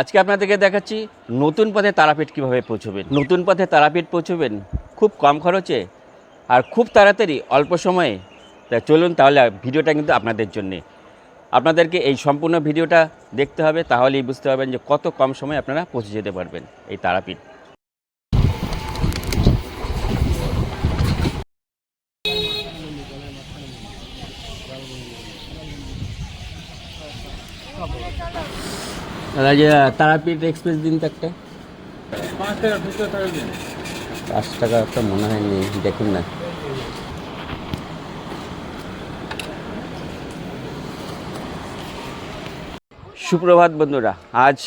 আজকে আপনাদেরকে দেখাচ্ছি নতুন পথে তারাপীঠ কীভাবে পৌঁছবেন। নতুন পথে তারাপীঠ পৌঁছবেন খুব কম খরচে আর খুব তাড়াতাড়ি অল্প সময়ে। তা চলুন তাহলে ভিডিওটা কিন্তু আপনাদের জন্যে। আপনাদেরকে এই সম্পূর্ণ ভিডিওটা দেখতে হবে, তাহলেই বুঝতে পারবেন যে কত কম সময়ে আপনারা পৌঁছে যেতে পারবেন এই তারাপীঠ। দাদা যে তারাপীঠ এক্সপ্রেস দিন তো একটা। পাঁচ টাকা তো মনে হয় নেই দেখুন না। সুপ্রভাত বন্ধুরা আজ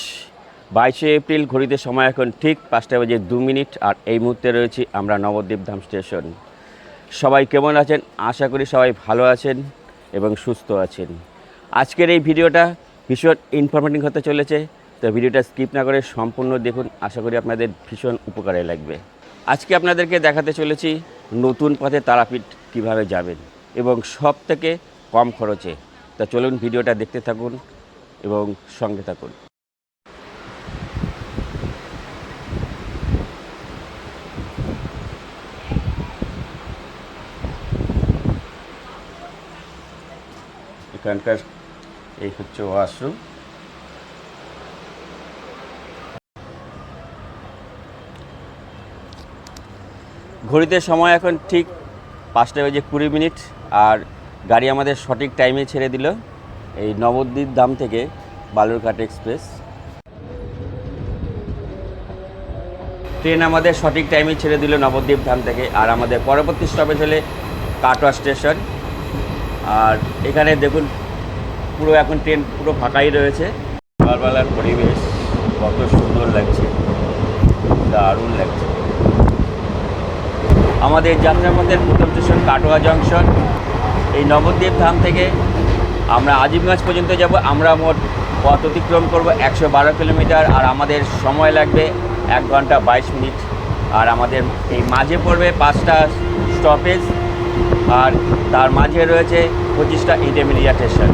বাইশে এপ্রিল ঘড়িতে সময় এখন ঠিক পাঁচটা বাজে দু মিনিট আর এই মুহূর্তে রয়েছি আমরা নবদ্বীপ ধাম স্টেশন। সবাই কেমন আছেন? আশা করি সবাই ভালো আছেন এবং সুস্থ আছেন। আজকের এই ভিডিওটা ভীষণ ইনফরমেটিভ হতে চলেছে। তো ভিডিওটা স্কিপ না করে সম্পূর্ণ দেখুন। আশা করি আপনাদের ভীষণ উপকারে লাগবে। আজকে আপনাদেরকে দেখাতে চলেছি নতুন পথে তারাপীঠ কীভাবে যাবেন এবং সব থেকে কম খরচে। তা চলুন ভিডিওটা দেখতে থাকুন এবং সঙ্গে থাকুন। এখানকার এই হচ্ছে ওয়াশরুম। ঘড়িতে সময় এখন ঠিক পাঁচটা বেজে কুড়ি মিনিট, আর গাড়ি আমাদের সঠিক টাইমে ছেড়ে দিল এই নবদ্বীপ ধাম থেকে বালুরঘাট এক্সপ্রেস। ট্রেন আমাদের সঠিক টাইমে ছেড়ে দিল নবদ্বীপ ধাম থেকে, আর আমাদের পরবর্তী স্টপেজ হলে কাটোয়া স্টেশন। আর এখানে দেখুন পুরো এখন ট্রেন পুরো ফাঁকাই রয়েছে। সকালবেলার পরিবেশ কত সুন্দর লাগছে, দারুণ লাগছে। আমাদের যাত্রাপথের প্রথম স্টেশন কাটোয়া জংশন। এই নবদ্বীপ ধাম থেকে আমরা আজিমগঞ্জ পর্যন্ত যাব। আমরা মোট পথ অতিক্রম করব একশো বারো কিলোমিটার আর আমাদের সময় লাগবে এক ঘণ্টা বাইশ মিনিট। আর আমাদের এই মাঝে পড়বে পাঁচটা স্টপেজ। আর তার মাঝে রয়েছে পঁচিশটা ইন্টারমিডিয়েট স্টেশন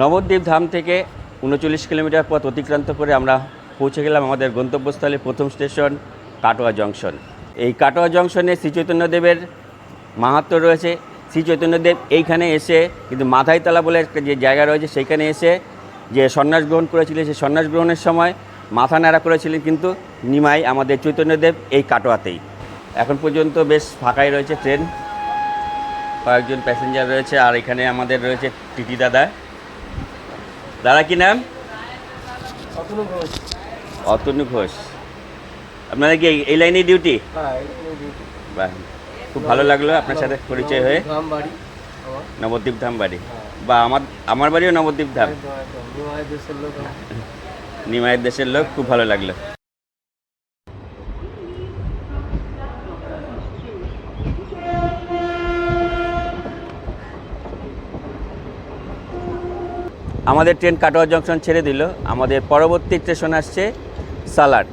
নবদ্বীপ ধাম থেকে উনচল্লিশ কিলোমিটার পথ অতিক্রান্ত করে আমরা পৌঁছে গেলাম আমাদের গন্তব্যস্থলে প্রথম স্টেশন কাটোয়া জংশন। এই কাটোয়া জংশনে শ্রী চৈতন্যদেবের মাহাত্ম রয়েছে। শ্রী চৈতন্যদেব এইখানে এসে কিন্তু মাথাইতলা বলে একটা যে জায়গা রয়েছে সেইখানে এসে যে সন্ন্যাস গ্রহণ করেছিলেন, সেই সন্ন্যাস গ্রহণের সময় মাথা নাড়া করেছিলেন কিন্তু নিমাই আমাদের চৈতন্যদেব এই কাটোয়াতেই। এখন পর্যন্ত বেশ ফাঁকাই রয়েছে ট্রেন। কয়েকজন প্যাসেঞ্জার রয়েছে আর এখানে আমাদের রয়েছে টিটি দাদা। দাদা কি নাম? অতনু ঘোষ। আপনারা আপনাদের কি এই- লাইনে ডিউটি হ্যাঁ বাহ খুব ভালো লাগল আপনার সাথে পরিচয় হয়ে। নবদ্বীপ ধাম বাড়ি বা আমার আমার বাড়িও নবদ্বীপ ধাম। নিমায়ের দেশের লোক খুব ভালো লাগল। আমাদের ট্রেন কাটোয়া জংশন ছেড়ে দিল। আমাদের পরবর্তী স্টেশন আসছে সালার।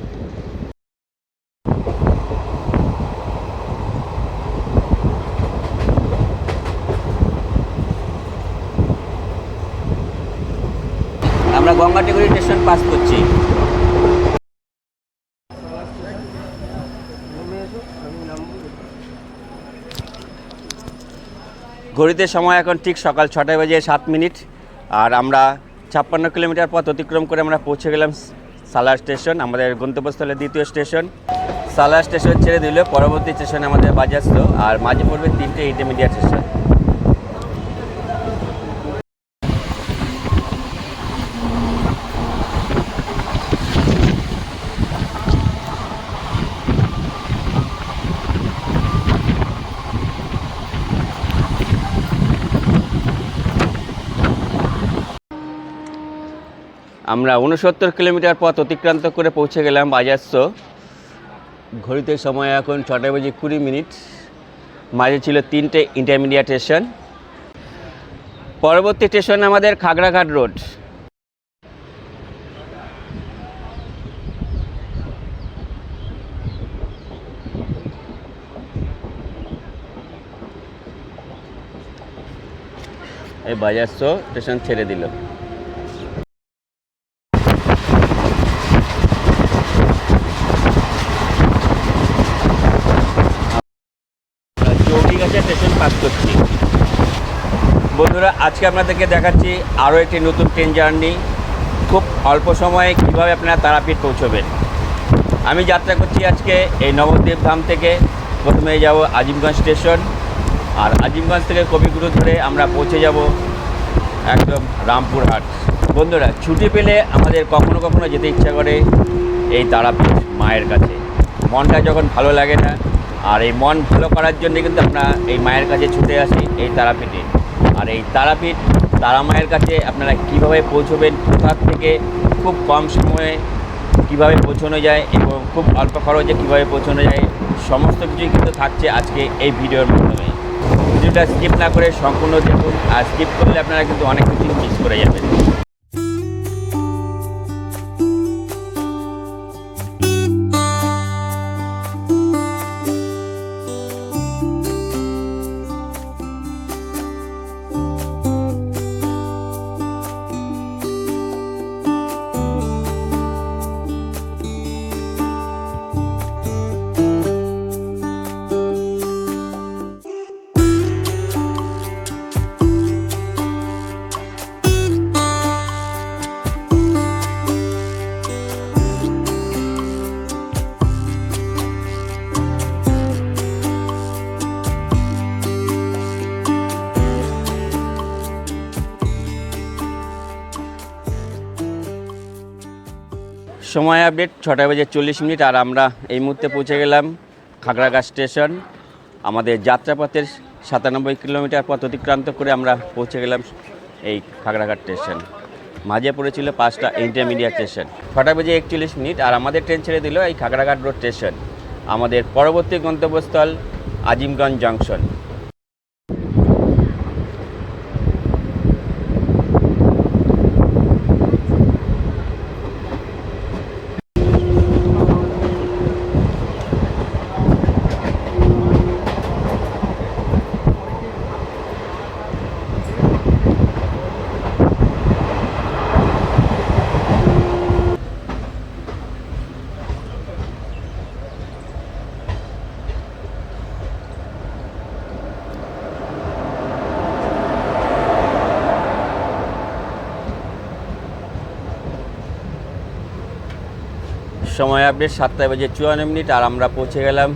আমরা গঙ্গাটিগুড়ি স্টেশন পাস করছি। ঘড়িতে সময় এখন ঠিক সকাল ছটায় বাজে সাত মিনিট। আর আমরা ছাপ্পান্ন কিলোমিটার পথ অতিক্রম করে আমরা পৌঁছে গেলাম সালার স্টেশন, আমাদের গন্তব্যস্থলে দ্বিতীয় স্টেশন। সালার স্টেশন ছেড়ে দিল পরবর্তী স্টেশন আমাদের বাজাজ আর মাঝে পড়বে তিনটে ইন্টারমিডিয়েট স্টেশন আমরা উনসত্তর কিলোমিটার পথ অতিক্রান্ত করে পৌঁছে গেলাম বাজাস্ত ঘড়িতে সময় এখন ছটা বেজে কুড়ি মিনিট। মাঝে ছিল তিনটে ইন্টারমিডিয়েট স্টেশন পরবর্তী স্টেশন আমাদের খাগড়াঘাট রোড এই বাজাস্ত স্টেশন ছেড়ে দিল চৌরিগাছা স্টেশন পাস করছি বন্ধুরা, আজকে আপনাদেরকে দেখাচ্ছি আরও একটি নতুন ট্রেন জার্নি খুব অল্প সময়ে কীভাবে আপনারা তারাপীঠ পৌঁছবেন। আমি যাত্রা করছি আজকে এই নবদ্বীপ ধাম থেকে। প্রথমে যাব আজিমগঞ্জ স্টেশন। আর আজিমগঞ্জ থেকে কবিগুরু ধরে আমরা পৌঁছে যাব একদম রামপুরহাট বন্ধুরা, ছুটি পেলে আমাদের কখনো কখনো যেতে ইচ্ছা করে এই তারাপীঠ মায়ের কাছে। মনটা যখন ভালো লাগে না, আর এই মন ভালো করার জন্য কিন্তু আমরা এই মায়ের কাছে ছুটে আসি এই তারাপীঠে। আর এই তারাপীঠ তারা মায়ের কাছে আপনারা কীভাবে পৌঁছবেন, কোথা থেকে, খুব কম সময়ে কীভাবে পৌঁছানো যায় এবং খুব অল্প খরচে কীভাবে পৌঁছানো যায়, সমস্ত কিছুই কিন্তু থাকছে আজকে এই ভিডিওর মাধ্যমে। ভিডিওটা স্কিপ না করে সম্পূর্ণ দেখুন, আর স্কিপ করলে আপনারা কিন্তু অনেক কিছুই মিস করে যাবেন। সময় আপডেট ছটা বেজে চল্লিশ মিনিট, আর আমরা এই মুহূর্তে পৌঁছে গেলাম খাগড়াঘাট স্টেশন। আমাদের যাত্রাপথের সাতানব্বই কিলোমিটার পথ অতিক্রান্ত করে আমরা পৌঁছে গেলাম এই খাগড়াঘাট স্টেশন। মাঝে পড়েছিল পাঁচটা ইন্টারমিডিয়েট স্টেশন ছটা বেজে একচল্লিশ মিনিট, আর আমাদের ট্রেন ছেড়ে দিল এই খাগড়াঘাট রোড স্টেশন আমাদের পরবর্তী গন্তব্যস্থল আজিমগঞ্জ জংশন আপডেট সাতটা বেজে চুয়ান্ন মিনিট আর আমরা পৌঁছে গেলাম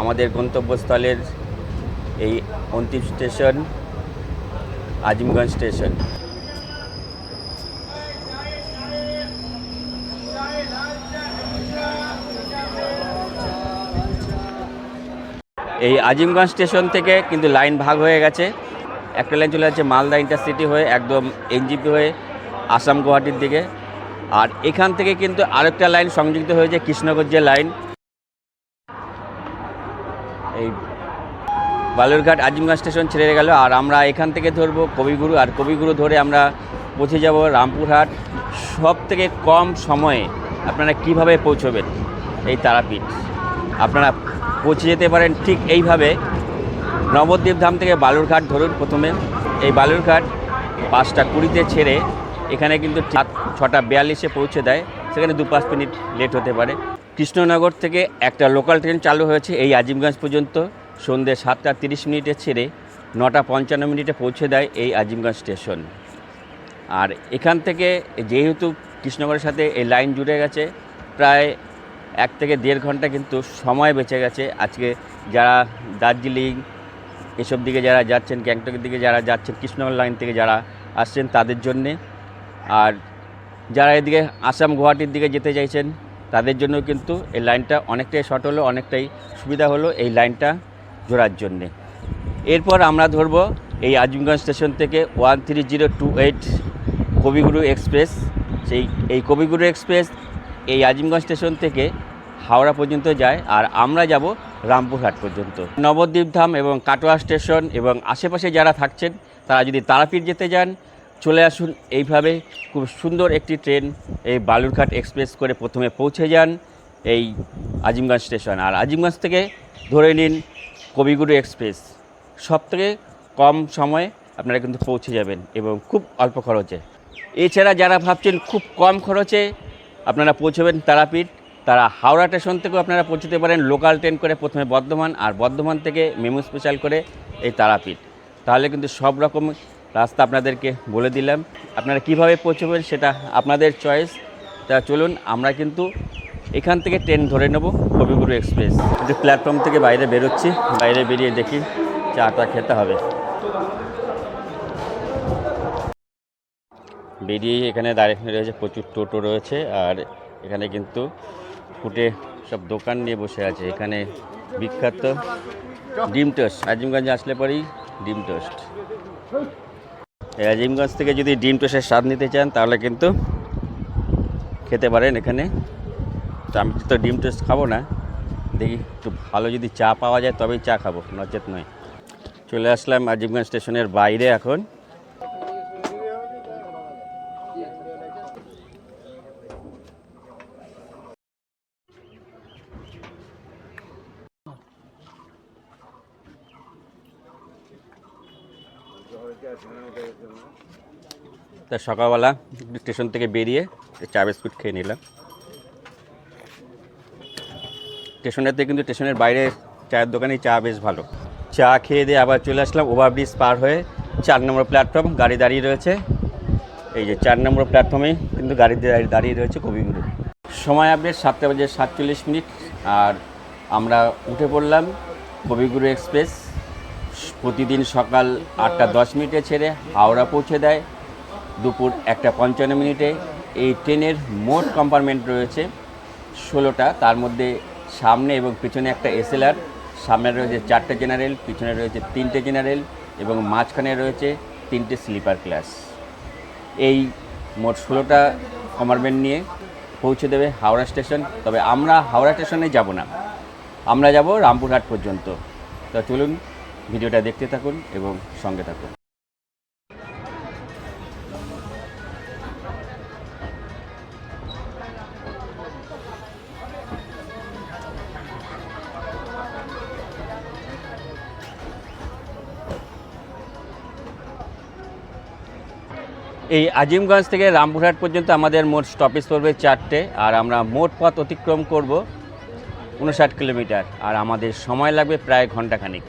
আমাদের গন্তব্যস্থলের এই অন্তিম স্টেশন, আজিমগঞ্জ স্টেশন। এই আজিমগঞ্জ স্টেশন থেকে কিন্তু লাইন ভাগ হয়ে গেছে। একটা লাইন চলে যাচ্ছে মালদা ইন্টারসিটি হয়ে, একদম এনজিপি হয়ে, আসাম গুয়াহাটির দিকে। আর এখান থেকে কিন্তু আরেকটা লাইন সংযুক্ত হয়েছে, কৃষ্ণগঞ্জ যে লাইন। এই বালুরঘাট আজিমগঞ্জ স্টেশন ছেড়ে গেল, আর আমরা এখান থেকে ধরবো কবিগুরু, আর কবিগুরু ধরে আমরা পৌঁছে যাব রামপুরহাট। সব থেকে কম সময়ে আপনারা কীভাবে পৌঁছবেন? এই তারাপীঠ। আপনারা পৌঁছে যেতে পারেন ঠিক এইভাবে। নবদ্বীপ ধাম থেকে বালুরঘাট ধরুন প্রথমে। এই বালুরঘাট পাঁচটা কুড়িতে ছেড়ে এখানে কিন্তু সাত ছটা বিয়াল্লিশে পৌঁছে দেয়। সেখানে দু পাঁচ মিনিট লেট হতে পারে। কৃষ্ণনগর থেকে একটা লোকাল ট্রেন চালু হয়েছে এই আজিমগঞ্জ পর্যন্ত। সন্ধ্যে সাতটা তিরিশ মিনিটে ছেড়ে নটা পঞ্চান্ন মিনিটে পৌঁছে দেয় এই আজিমগঞ্জ স্টেশন আর এখান থেকে যেহেতু কৃষ্ণনগরের সাথে এই লাইন জুড়ে গেছে, প্রায় এক থেকে দেড় ঘণ্টা কিন্তু সময় বেঁচে গেছে। আজকে যারা দার্জিলিং, এসব দিকে যারা যাচ্ছেন, গ্যাংটকের দিকে যারা যাচ্ছেন, কৃষ্ণনগর লাইন থেকে যারা আসছেন, তাদের জন্যে আর যারা এদিকে আসাম গুয়াহাটির দিকে যেতে চাইছেন, তাদের জন্য কিন্তু এই লাইনটা অনেকটাই শর্ট হলো, অনেকটাই সুবিধা হলো এই লাইনটা জোড়ার জন্যে। এরপর আমরা ধরবো এই আজিমগঞ্জ স্টেশন থেকে one three zero two eight Kaviguru express. সেই, এই কবিগুরু এক্সপ্রেস এই আজিমগঞ্জ স্টেশন থেকে হাওড়া পর্যন্ত যায় আর আমরা যাব রামপুরহাট পর্যন্ত। নবদ্বীপ ধাম এবং কাটোয়া স্টেশন এবং আশেপাশে যারা থাকছেন, তারা যদি তারাপীঠ যেতে যান চলে আসুন এইভাবে খুব সুন্দর একটি ট্রেন এই বালুরঘাট এক্সপ্রেস করে প্রথমে পৌঁছে যান এই আজিমগঞ্জ স্টেশন। আর আজিমগঞ্জ থেকে ধরে নিন কবিগুরু এক্সপ্রেস। সব থেকে কম সময়ে আপনারা কিন্তু পৌঁছে যাবেন এবং খুব অল্প খরচে। এছাড়া যারা ভাবছেন খুব কম খরচে আপনারা পৌঁছবেন তারাপীঠ, তারা হাওড়া স্টেশন থেকেও আপনারা পৌঁছতে পারেন। লোকাল ট্রেন করে প্রথমে বর্ধমান, আর বর্ধমান থেকে মেমু স্পেশাল করে এই তারাপীঠ। তাহলে কিন্তু সব রকম রাস্তা আপনাদেরকে বলে দিলাম। আপনারা কীভাবে পৌঁছবেন সেটা আপনাদের চয়েস তা চলুন, আমরা কিন্তু এখান থেকে ট্রেন ধরে নেব কবিগুরু এক্সপ্রেস একটু প্ল্যাটফর্ম থেকে বাইরে বেরোচ্ছি, বাইরে বেরিয়ে দেখি চাটা খেতে হবে। বেরিয়ে এখানে দাঁড়িয়ে রয়েছে, প্রচুর টোটো রয়েছে, আর এখানে কিন্তু ফুটে সব দোকান নিয়ে বসে আছে। এখানে বিখ্যাত ডিম টোস্ট। আজিমগঞ্জে আসলে পরেই ডিম টোস্ট। আজিমগঞ্জ থেকে যদি ডিম টোসের স্বাদ নিতে চান, তাহলে কিন্তু খেতে পারেন এখানে। তো আমি তো ডিম টোস্ট খাব না। দেখি একটু ভালো যদি চা পাওয়া যায়, তবেই চা খাব, নচেত নয়। চলে আসলাম আজিমগঞ্জ স্টেশনের বাইরে এখন। তা সকালবেলা স্টেশন থেকে বেরিয়ে চা বিস্কুট খেয়ে নিলাম। স্টেশনেতে কিন্তু স্টেশনের বাইরে চায়ের দোকানে চা বেশ ভালো। চা খেয়ে দিয়ে আবার চলে আসলাম ওভারব্রিজ পার হয়ে চার নম্বর প্ল্যাটফর্ম গাড়ি দাঁড়িয়ে রয়েছে। এই যে চার নম্বর প্ল্যাটফর্মে কিন্তু গাড়ি দাঁড়িয়ে- দাঁড়িয়ে রয়েছে কবিগুরু। সময় আপডেট সাতটা বাজে সাতচল্লিশ মিনিট, আর আমরা উঠে পড়লাম কবিগুরু এক্সপ্রেস। প্রতিদিন সকাল আটটা দশ মিনিটে ছেড়ে হাওড়া পৌঁছে দেয়। দুপুর একটা পঞ্চান্ন মিনিটে এই ট্রেনের মোট কম্পার্টমেন্ট রয়েছে ষোলোটা। তার মধ্যে সামনে এবং পিছনে একটা এসএলআর, সামনে রয়েছে চারটে জেনারেল, পিছনে রয়েছে তিনটে জেনারেল এবং মাঝখানে রয়েছে তিনটে স্লিপার ক্লাস। এই মোট ষোলোটা কম্পার্টমেন্ট নিয়ে পৌঁছে দেবে হাওড়া স্টেশন। তবে আমরা হাওড়া স্টেশনে যাব না। আমরা যাব রামপুরহাট পর্যন্ত। তো চলুন ভিডিওটা দেখতে থাকুন এবং সঙ্গে থাকুন। এই আজিমগঞ্জ থেকে রামপুরহাট পর্যন্ত আমাদের মোট স্টপেজ পড়বে চারটে আর আমরা মোট পথ অতিক্রম করব উনষাট কিলোমিটার আর আমাদের সময় লাগবে প্রায় ঘন্টাখানিক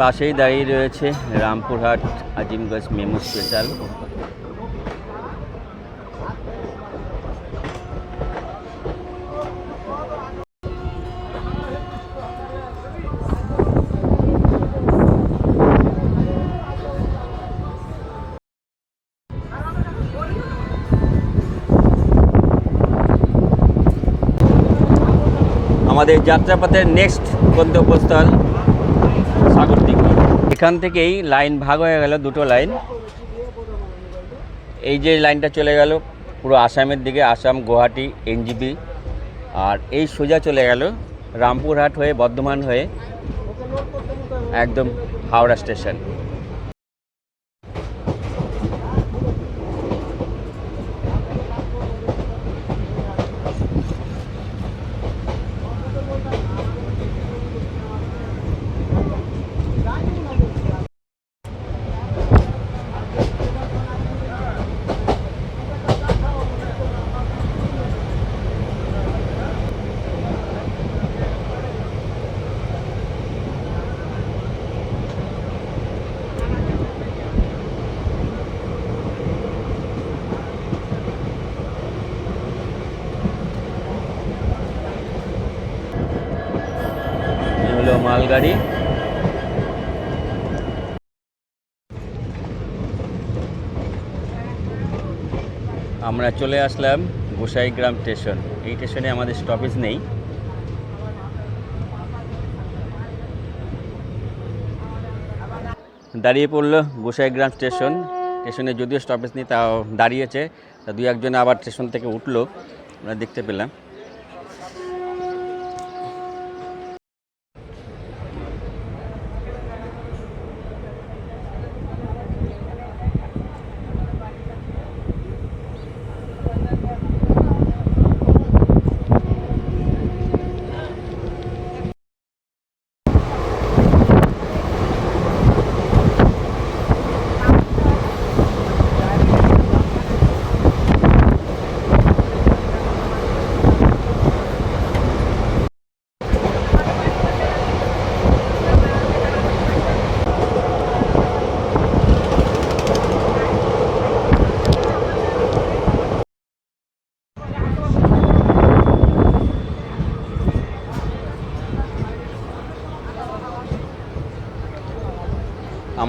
পাশেই দাঁড়িয়ে রয়েছে রামপুরহাট আজিমগঞ্জ মেমো স্পেশাল। আমাদের যাত্রাপথের নেক্সট গন্তব্যস্থল এখান থেকেই লাইন ভাগ হয়ে গেল, দুটো লাইন। এই যে লাইনটা চলে গেল, পুরো আসামের দিকে, আসাম, গুয়াহাটি এনজিপি আর এই সোজা চলে গেল, রামপুরহাট হয়ে, বর্ধমান হয়ে, একদম হাওড়া স্টেশন এই হলো মালগাড়ি। আমরা চলে আসলাম গোসাইগ্রাম স্টেশন। এই স্টেশনে আমাদের স্টপেজ নেই। দাঁড়িয়ে পড়ল গোসাইগ্রাম স্টেশন। স্টেশনে যদিও স্টপেজ নেই, তাও দাঁড়িয়েছে। তা দুই একজন আবার স্টেশন থেকে উঠল। আমরা দেখতে পেলাম।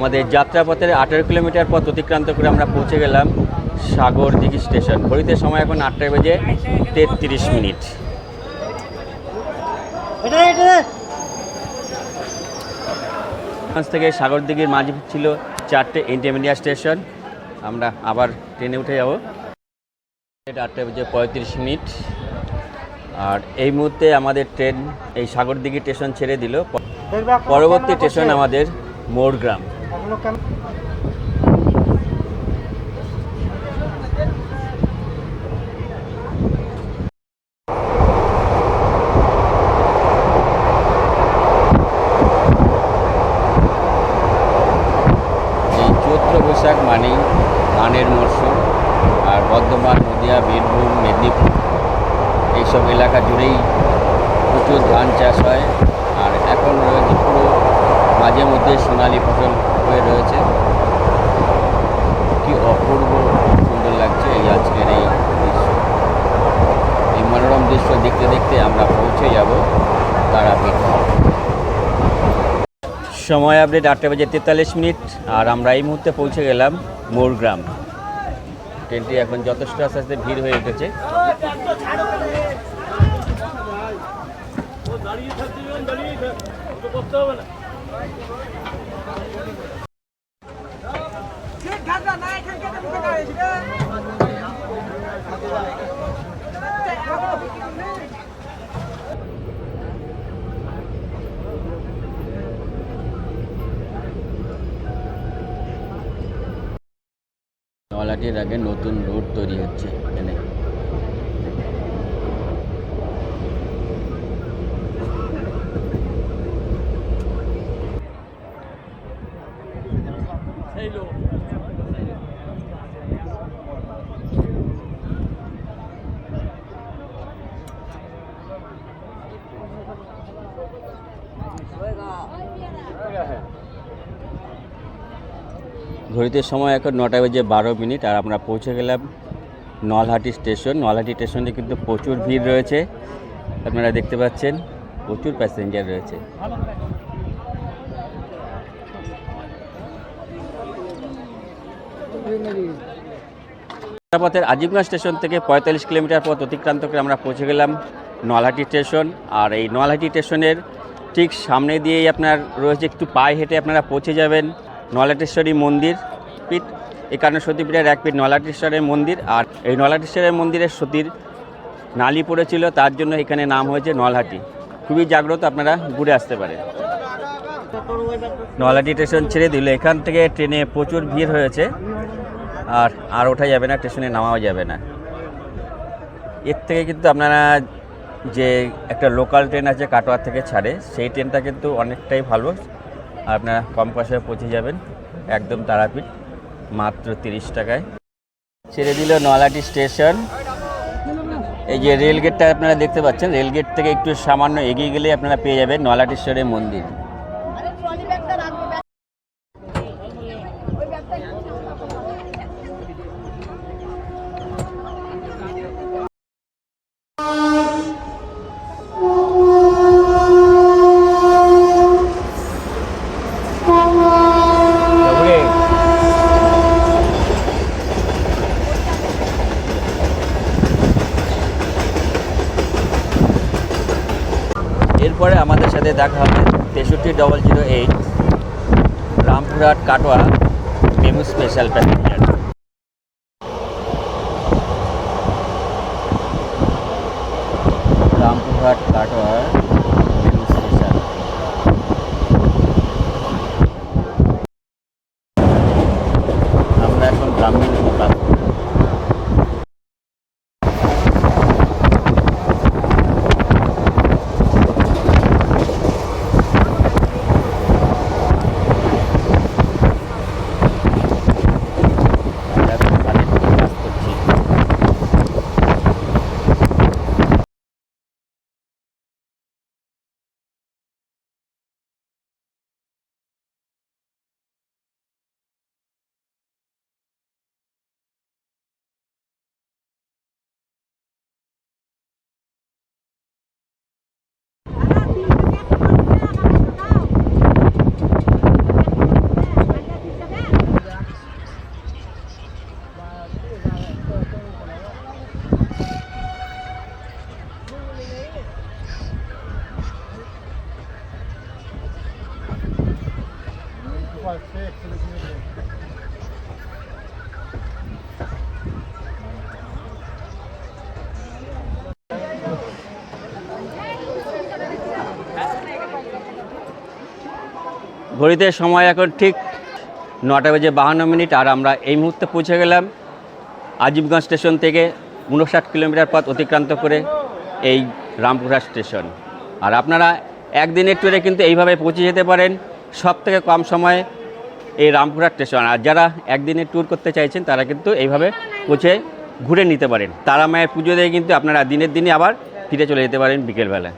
আমাদের যাত্রাপথের আঠেরো কিলোমিটার পথ অতিক্রান্ত করে আমরা পৌঁছে গেলাম সাগরদিঘি স্টেশন। ঘড়িতে সময় এখন আটটায় বেজে তেত্রিশ মিনিট। থেকে সাগরদিঘির মাঝে ছিল চারটে ইন্টারমিডিয়েট স্টেশন। আমরা আবার ট্রেনে উঠে যাব। আটটা বেজে পঁয়ত্রিশ মিনিট। আর এই মুহূর্তে আমাদের ট্রেন এই সাগরদিঘি স্টেশন ছেড়ে দিল। পরবর্তী স্টেশন আমাদের মোরগ্রাম। এই চৈত্র বৈশাখ মানেই ধানের মরশুম আর বর্ধমান, নদিয়া, বীরভূম, মেদিনীপুর, এইসব এলাকা জুড়েই প্রচুর ধান চাষ হয়। আর এখন রয়েছে পুরো মাঝে মধ্যে সোনালি ফসল হয়ে রয়েছে। কি অপূর্ব সুন্দর লাগছে এই আজকের এই দৃশ্য। এই মনোরম দৃশ্য দেখতে দেখতে আমরা পৌঁছে যাব তারাপীঠ সময় আপডেট আটটা বাজে তেতাল্লিশ মিনিট আর আমরা এই মুহূর্তে পৌঁছে গেলাম মোরগ্রাম। ট্রেনটি এখন যথেষ্ট আস্তে আস্তে ভিড় হয়ে উঠেছে। নলাটির আগে নতুন রোড তৈরি হচ্ছে এখানে ঘড়িতে সময় এখন নটা বেজে বারো মিনিট আর আমরা পৌঁছে গেলাম নলহাটি স্টেশন। নলহাটি স্টেশনে কিন্তু প্রচুর ভিড় রয়েছে। আপনারা দেখতে পাচ্ছেন, প্রচুর প্যাসেঞ্জার রয়েছে। পথের আজিমগঞ্জ স্টেশন থেকে পঁয়তাল্লিশ কিলোমিটার পথ অতিক্রান্ত করে আমরা পৌঁছে গেলাম নলহাটি স্টেশন। আর এই নলহাটি স্টেশনের ঠিক সামনে দিয়েই আপনার রয়েছে, একটু পায়ে হেঁটে আপনারা পৌঁছে যাবেন। নলাটেশ্বরী মন্দির পীঠ একান্ন সতীপীঠের এক পীঠ নলাটেশ্বরের মন্দির আর এই নলাটেশ্বরের মন্দিরের সতীর নালি পড়েছিল, তার জন্য এখানে নাম হয়েছে নলহাটি। খুবই জাগ্রত আপনারা ঘুরে আসতে পারেন। নলহাটি স্টেশন ছেড়ে দিল, এখান থেকে ট্রেনে প্রচুর ভিড় হয়েছে আর আর ওঠা যাবে না, স্টেশনে নামাও যাবে না। এর থেকে কিন্তু আপনারা যে একটা লোকাল ট্রেন আছে কাটোয়ার থেকে ছাড়ে, সেই ট্রেনটা কিন্তু অনেকটাই ভালো। আপনারা কম পয়সায় পৌঁছে যাবেন, একদম তারাপীঠ, মাত্র তিরিশ টাকায়। ছেড়ে দিল নলাটি স্টেশন। এই যে রেলগেটটা আপনারা দেখতে পাচ্ছেন, রেলগেট থেকে একটু সামান্য এগিয়ে গেলে আপনারা পেয়ে যাবেন নলাটেশ্বরের মন্দির। এরপরে আমাদের সাথে দেখা হবে তেষট্টি double zero eight Rampurhat Katwa MEMU special passenger Rampurhat Katwa MEMU special আমরা এখন গ্রামীণ ক্লাস এখন কাজের ক্লাস করছি ঘড়িতে সময় এখন ঠিক নটা বেজে বাহান্ন মিনিট আর আমরা এই মুহূর্তে পৌঁছে গেলাম আজিমগঞ্জ স্টেশন থেকে উনষাট কিলোমিটার পথ অতিক্রান্ত করে এই রামপুরহাট স্টেশন। আর আপনারা একদিনের ট্যুরে কিন্তু এইভাবে পৌঁছে যেতে পারেন সব থেকে কম সময়ে এই রামপুরহাট স্টেশন। আর যারা একদিনের ট্যুর করতে চাইছেন, তারা কিন্তু এইভাবে পৌঁছে ঘুরে নিতে পারেন। তারা মায়ের পুজো দিয়ে কিন্তু আপনারা দিনের দিনে আবার ফিরে চলে যেতে পারেন বিকেলবেলা।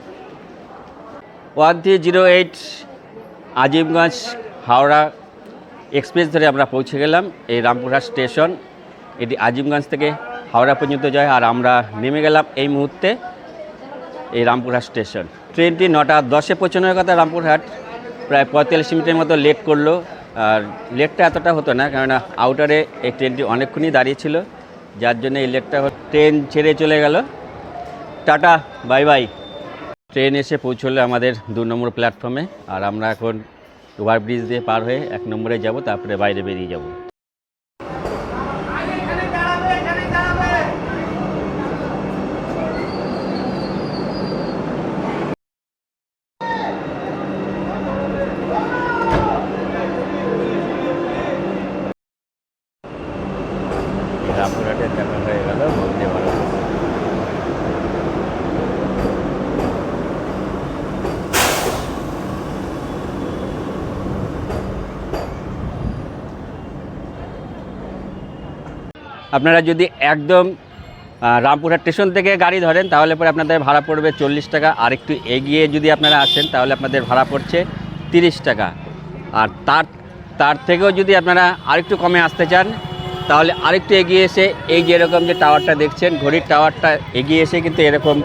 One three zero eight Azimganj Howrah express ধরে আমরা পৌঁছে গেলাম, এই রামপুরহাট স্টেশন। এটি আজিমগঞ্জ থেকে হাওড়া পর্যন্ত যায় আর আমরা নেমে গেলাম এই মুহূর্তে এই রামপুরহাট স্টেশন। ট্রেনটি নটা দশে পৌঁছানোর কথা রামপুরহাট প্রায় পঁয়তাল্লিশ মিনিটের মতো লেট করল। আর লেটটা এতটা হতো না, কেননা আউটারে এই ট্রেনটি অনেকক্ষণই দাঁড়িয়ে ছিল। যার জন্য এই লেটটা ট্রেন ছেড়ে চলে গেল। Tata, bye bye. ট্রেন এসে পৌঁছলে আমাদের দু নম্বর প্ল্যাটফর্মে আর আমরা এখন ওভারব্রিজ দিয়ে পার হয়ে এক নম্বরে যাব, তারপরে বাইরে বেরিয়ে যাব রামপুরহাটের দেখা হয়ে গেল বন্দে ভারত আপনারা যদি একদম রামপুরহাট স্টেশন থেকে গাড়ি ধরেন, তাহলে পরে আপনাদের ভাড়া পড়বে চল্লিশ টাকা। আর একটু এগিয়ে যদি আপনারা আসেন, তাহলে আপনাদের ভাড়া পড়ছে তিরিশ টাকা। আর তার তার থেকেও যদি আপনারা আরেকটু কমে আসতে চান, তাহলে আরেকটু এগিয়ে এসে এই যে এরকম যে টাওয়ারটা দেখছেন, ঘড়ির টাওয়ারটা এগিয়ে এসে কিন্তু এরকম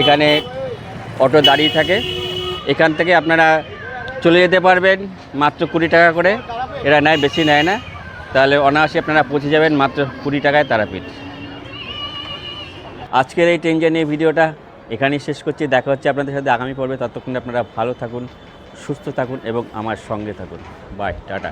এখানে অটো দাঁড়িয়ে থাকে। এখান থেকে আপনারা চলে যেতে পারবেন, মাত্র কুড়ি টাকা করে। এরা নেয়, বেশি নেয় না। তাহলে অনায়াসে আপনারা পৌঁছে যাবেন মাত্র কুড়ি টাকায় তারাপীঠ। আজকের এই ট্রেন ভিডিওটা এখানেই শেষ করছি। দেখা হচ্ছে আপনাদের সাথে আগামী পর্বে। ততক্ষণে আপনারা ভালো থাকুন, সুস্থ থাকুন এবং আমার সঙ্গে থাকুন। Bye, tata.